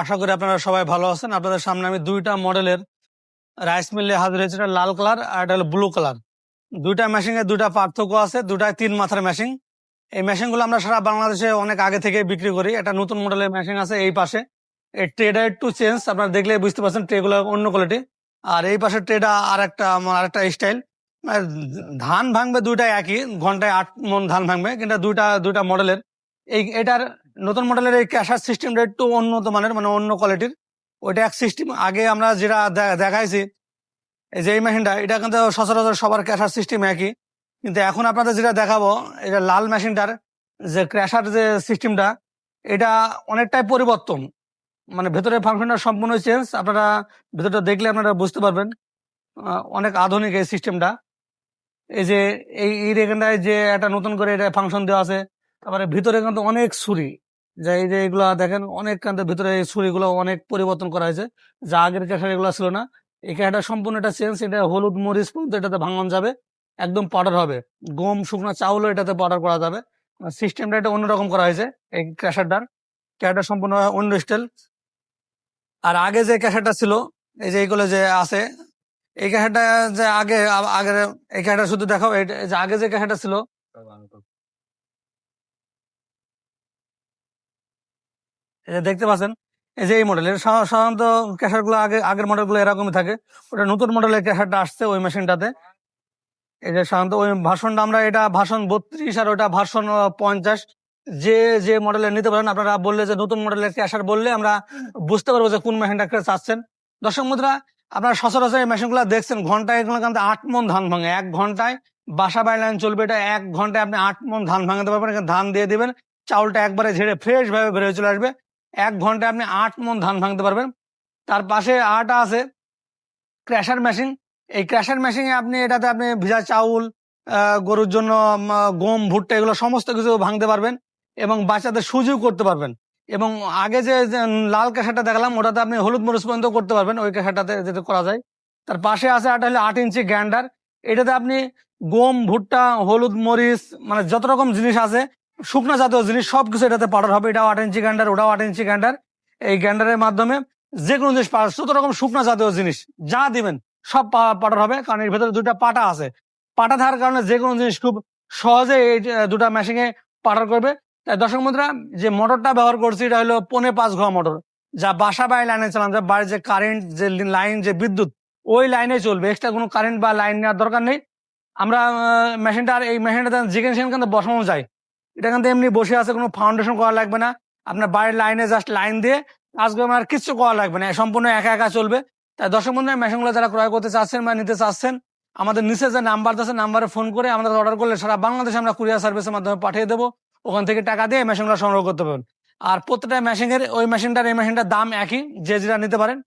আশা করি আপনারা সবাই ভালো আছেন। আপনাদের সামনে আমি দুইটা মডেলের রাইস মিলে হাজির হয়েছে। লাল কালার আর একটা হলো ব্লু কালার। দুইটা মেশিনে দুইটা পার্থক্য আছে দুটাই তিন মাথার মেশিন। এই মেশিনগুলো আমরা সারা বাংলাদেশে অনেক আগে থেকে বিক্রি করি। একটা নতুন মডেলের মেশিন আছে এই পাশে। এই ট্রেটা একটু চেঞ্জ, আপনারা দেখলে বুঝতে পারছেন ট্রেগুলো অন্য কোয়ালিটি। আর এই পাশের ট্রেটা আর একটা আর একটা স্টাইল ধান ভাঙবে দুইটা একই, ঘন্টায় আট মন ধান ভাঙবে, কিন্তু দুইটা দুইটা মডেলের। এই, এটার নতুন মডেলের এই ক্যাশার সিস্টেমটা একটু উন্নত মানের মানে অন্য কোয়ালিটির ওইটা এক সিস্টেম আগে আমরা যেটা দেখাইছি, এই যে এই মেশিনটা এটা কিন্তু সচরাচর সবার ক্যাশার সিস্টেম একই। কিন্তু এখন আপনাদের যেটা দেখাবো এটা লাল মেশিনটার যে ক্র্যাশার যে সিস্টেমটা এটা অনেকটাই পরিবর্তন। মানে ভেতরের ফাংশনটা সম্পূর্ণ চেঞ্জ আপনারা ভেতরটা দেখলে আপনারা বুঝতে পারবেন অনেক আধুনিক এই সিস্টেমটা এই যে এই এই এখানটায় যে একটা নতুন করে এটা ফাংশন দেওয়া আছে, তারপরে ভিতরে কিন্তু অনেক ছুরি। যে এই যে এগুলা দেখেন অনেক কান্তে ভিতরে এই ছুরিগুলো অনেক পরিবর্তন করা হয়েছে। যা আগের ক্যাশার এগুলো ছিল না। এই ক্যাশারটা সম্পূর্ণ একটা চেঞ্জ, এটা হলুদ মরিচ পর্যন্ত এটাতে ভাঙন যাবে, একদম পাউডার হবে। গম, শুকনো চাউলও এটাতে পাউডার করা যাবে। সিস্টেমটা এটা অন্যরকম করা হয়েছে এই ক্যাশারটার ক্যাশারটা সম্পূর্ণ অন্য স্টাইল। আর আগে যে ক্যাশারটা ছিল, এই যে এইগুলো যে আছে, এই ক্যাশারটা যে আগে আগের, এই ক্যাশারটা শুধু দেখাও যে আগে যে ক্যাশারটা ছিল যে দেখতে পাচ্ছেন, এই যে এই মডেলের সাধারণত ক্যাশারগুলো আগে আগের মডেলগুলো এরকমই থাকে। ওটা নতুন মডেলের ক্যাশারটা আসছে ওই মেশিনটাতে এই যে সাধারণত ওই ভাষণটা আমরা এটা ভাষণ বত্রিশ আর ওটা ভাষণ পঞ্চাশ। যে যে মডেলের নিতে পারেন, আপনারা বললে যে নতুন মডেলের ক্যাশার বললে আমরা বুঝতে পারব যে কোন মেশিনটা চাচ্ছেন। দর্শক মুদ্রা, আপনারা সচরাচর এই মেশিনগুলো দেখছেন, ঘন্টায় এগুলো কিন্তু আট মন ধান ভাঙে। এক ঘন্টায় বাসা বাই লাইন চলবে, এটা এক ঘন্টায় আপনি আট মন ধান ভাঙাতে পারবেন, ধান দিয়ে দিবেন, চাউলটা একবারে ঝেড়ে ফ্রেশ ভাবে বেরিয়ে চলে আসবে। এক ঘন্টায় আপনি আট মন ধান ভাঙতে পারবেন। তার পাশে আটা আছে ক্র্যাশার মেশিন এই ক্র্যাশার মেশিনে আপনি এটাতে আপনি ভিজা চাউল গরুর জন্য গম, ভুট্টা এগুলো সমস্ত কিছু ভাঙতে পারবেন এবং বাচ্চাদের সুজিও করতে পারবেন। এবং আগে যে লাল ক্যাশারটা দেখালাম, ওটাতে আপনি হলুদ মরিচ পর্যন্ত করতে পারবেন ওই ক্যাশারটাতে যেটা করা যায়। তার পাশে আছে একটা হলো আট ইঞ্চি গ্যান্ডার এটাতে আপনি গম, ভুট্টা, হলুদ মরিচ মানে যত রকম জিনিস আছে শুকনো জাতীয় জিনিস সব কিছু এটাতে পাউডার হবে। এটাও আট ইঞ্চি গ্যান্ডার ওটাও আট ইঞ্চি গ্যান্ডার এই গ্যান্ডারের মাধ্যমে যে কোনো জিনিস পাওয়া যত রকম শুকনো জাতীয় জিনিস, যা দিবেন, সব পাউডার হবে। কারণ এর ভেতরে দুটা পাটা আছে। পাটা থাকার কারণে যে কোনো জিনিস খুব সহজে এই দুটা মেশিনে পাউডার করবে। তাই দর্শক মুদ্রা যে মোটরটা ব্যবহার করছি, এটা হলো পনে পাঁচ ঘোয়া মোটর যা বাসা বাড়ি লাইনে চালান যায় বাড়ির যে কারেন্ট যে লাইন যে বিদ্যুৎ, ওই লাইনে চলবে। এক্সট্রা কোনো কারেন্ট বা লাইন নেওয়ার দরকার নেই। আমরা মেশিনটা আর এই মেশিনটা যেখানে সেখানে কিন্তু বসানো যায়। এটা কিন্তু এমনি বসে আছে, কোনো ফাউন্ডেশন করা লাগবে না। আপনার বাড়ির লাইনে জাস্ট লাইন দিয়ে আজকে আর কিচ্ছু করা লাগবে না। সম্পূর্ণ একা একা চলবে। তাই দর্শক বন্ধু মেশিনগুলো যারা ক্রয় করতে চাচ্ছেন বা নিতে চাচ্ছেন, আমাদের নিচে যে নাম্বার আছে নাম্বারে ফোন করে আমাদের অর্ডার করলে সারা বাংলাদেশে আমরা কুরিয়ার সার্ভিসের মাধ্যমে পাঠিয়ে দেবো। ওখান থেকে টাকা দিয়ে মেশিনগুলো সংগ্রহ করতে পারবেন। আর প্রত্যেকটা মেশিনের ওই মেশিনটার এই মেশিনটার দাম একই, যে যেটা নিতে পারেন।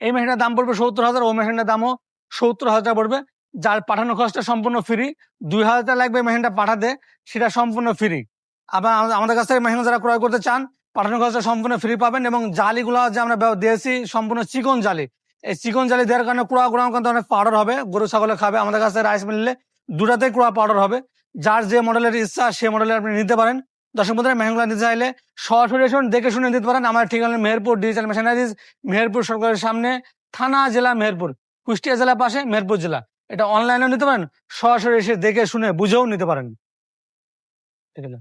এই মেশিনটার দাম পড়বে সত্তর হাজার ওই মেশিনটার দামও সত্তর হাজার পড়বে। যার পাঠানো খরচটা সম্পূর্ণ ফ্রি দুই হাজার লাগবে মেশিনটা পাঠাতে, সেটা সম্পূর্ণ ফ্রি আবার আমাদের- কাছ থেকে মেশিন যারা ক্রয় করতে চান, পাঠানো খরচটা সম্পূর্ণ ফ্রি পাবেন এবং জালিগুলো যে আমরা দিয়েছি সম্পূর্ণ চিকন জালি। এই চিকন জালি দেওয়ার কারণে কুড়া কুড়া কিন্তু অনেক পাউডার হবে, গরু, ছাগলে খাবে, আমাদের কাছে রাইস মিললে দুটাতেই কুড়া পাউডার হবে। যার যে মডেলের ইচ্ছা, সে মডেলের আপনি নিতে পারেন। দর্শক বন্ধুরা মেহঙ্গলা নিতে চাইলে সরাসরি এসে দেখে শুনে নিতে পারেন। আমার ঠিকানা মেহেরপুর ডিজিটাল মেশিনারিজ মেহেরপুর সরকারের সামনে, থানা, জেলা, মেহেরপুর, কুষ্টিয়া জেলার পাশে, মেহেরপুর জেলা। এটা অনলাইনেও নিতে পারেন সরাসরি এসে দেখে শুনে বুঝেও নিতে পারেন। ঠিক আছে?